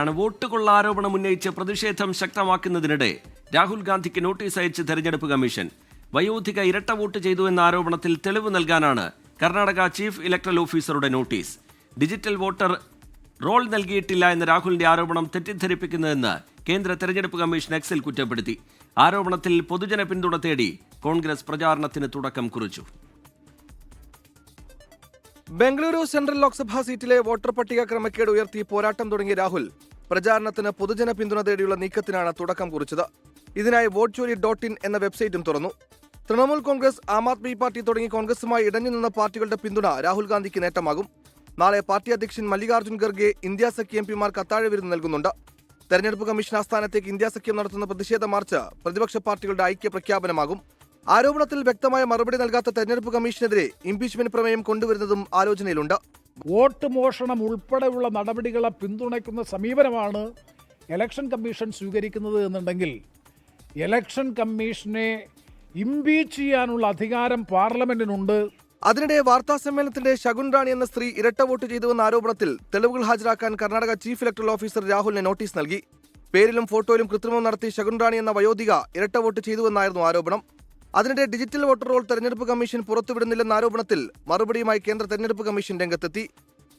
ആണ്. വോട്ട് കൊള്ള ആരോപണം ഉന്നയിച്ച് പ്രതിഷേധം ശക്തമാക്കുന്നതിനിടെ രാഹുൽ ഗാന്ധിക്ക് നോട്ടീസ് അയച്ച് തെരഞ്ഞെടുപ്പ് കമ്മീഷൻ. വയോധിക ഇരട്ട വോട്ട് ചെയ്തു എന്ന ആരോപണത്തിൽ തെളിവ് നൽകാനാണ് കർണാടക ചീഫ് ഇലക്ട്രൽ ഓഫീസറുടെ നോട്ടീസ്. ഡിജിറ്റൽ വോട്ടർ റോൾ നൽകിയിട്ടില്ല എന്ന രാഹുലിന്റെ ആരോപണം തെറ്റിദ്ധരിപ്പിക്കുന്നതെന്ന് കേന്ദ്ര തെരഞ്ഞെടുപ്പ് കമ്മീഷൻ എക്സിൽ കുറ്റപ്പെടുത്തി. ആരോപണത്തിൽ പൊതുജന പിന്തുണ തേടി കോൺഗ്രസ് പ്രചാരണത്തിന് തുടക്കം കുറിച്ചു. ബംഗളൂരു സെൻട്രൽ ലോക്സഭാ സീറ്റിലെ വോട്ടർ പട്ടിക ക്രമക്കേട് ഉയർത്തി പോരാട്ടം തുടങ്ങിയ രാഹുൽ പ്രചാരണത്തിന് പൊതുജന പിന്തുണ തേടിയുള്ള നീക്കത്തിനാണ് തുടക്കം കുറിച്ചത്. ഇതിനായി വോട്ട് ചോരി ഡോട്ട് ഇൻ എന്ന വെബ്സൈറ്റും തുറന്നു. തൃണമൂൽ കോൺഗ്രസ് ആം ആദ്മി പാർട്ടി തുടങ്ങി കോൺഗ്രസുമായി ഇടഞ്ഞു നിന്ന പാർട്ടികളുടെ പിന്തുണ രാഹുൽ ഗാന്ധിക്ക് നേട്ടമാകും. നാളെ പാർട്ടി അധ്യക്ഷൻ മല്ലികാർജുൻ ഖർഗെ ഇന്ത്യ സഖ്യ എം പിമാർക്ക് അത്താഴ വിരുന്ന് നൽകുന്നുണ്ട്. തെരഞ്ഞെടുപ്പ് കമ്മീഷൻ ആസ്ഥാനത്തേക്ക് ഇന്ത്യ സഖ്യം നടത്തുന്ന പ്രതിഷേധ മാർച്ച് പ്രതിപക്ഷ പാർട്ടികളുടെ ഐക്യ പ്രഖ്യാപനമാകും ആരോപണത്തിൽ വ്യക്തമായ മറുപടി നൽകാത്ത തെരഞ്ഞെടുപ്പ് കമ്മീഷനെതിരെ ഇംപീച്ച്മെന്റ് പ്രമേയം കൊണ്ടുവരുന്നതും ആലോചനയിലുണ്ട്. വോട്ട് മോഷണം ഉൾപ്പെടെയുള്ള നടപടികളെ പിന്തുണയ്ക്കുന്ന സമീപനമാണ് ഇലക്ഷൻ കമ്മീഷൻ സ്വീകരിക്കുന്നത് എന്നുണ്ടെങ്കിൽ ഇലക്ഷൻ കമ്മീഷനെ ഇംപീച്ച് ചെയ്യാനുള്ള അധികാരം പാർലമെന്റിനുണ്ട്. അതിനിടെ വാർത്താ സമ്മേളനത്തിന്റെ ശകുൻ റാണി എന്ന സ്ത്രീ ഇരട്ട വോട്ട് ചെയ്തുവെന്ന ആരോപണത്തിൽ തെളിവുകൾ ഹാജരാക്കാൻ കർണാടക ചീഫ് ഇലക്ടറൽ ഓഫീസർ രാഹുലിന് നോട്ടീസ് നൽകി. പേരിലും ഫോട്ടോയിലും കൃത്രിമം നടത്തി ശകുൻ റാണി എന്ന വയോധിക ഇരട്ട വോട്ട് ചെയ്തുവെന്നായിരുന്നു ആരോപണം. അതിനിടെ ഡിജിറ്റൽ വോട്ടർ റോൾ തെരഞ്ഞെടുപ്പ് കമ്മീഷൻ പുറത്തുവിടുന്നില്ലെന്ന ആരോപണത്തിൽ മറുപടിയുമായി കേന്ദ്ര തെരഞ്ഞെടുപ്പ് കമ്മീഷൻ രംഗത്തെത്തി.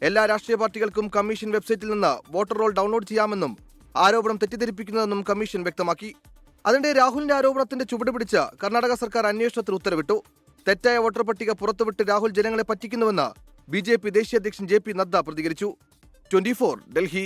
എല്ലാ രാഷ്ട്രീയ പാർട്ടികൾക്കും കമ്മീഷൻ വെബ്സൈറ്റിൽ നിന്ന് വോട്ടർ റോൾ ഡൗൺലോഡ് ചെയ്യാമെന്നും ആരോപണം തെറ്റിദ്ധരിപ്പിക്കുന്നതെന്നും കമ്മീഷൻ വ്യക്തമാക്കി. അതിനിടെ രാഹുലിന്റെ ആരോപണത്തിന്റെ ചുവട് പിടിച്ച് കർണാടക സർക്കാർ അന്വേഷണത്തിന് ഉത്തരവിട്ടു. തെറ്റായ വോട്ടർ പട്ടിക പുറത്തുവിട്ട് രാഹുൽ ജനങ്ങളെ പറ്റിക്കുന്നുവെന്ന് ബി ജെ പി ദേശീയ അധ്യക്ഷൻ ജെ പി നദ്ദ പ്രതികരിച്ചു. ട്വന്റി ഡൽഹി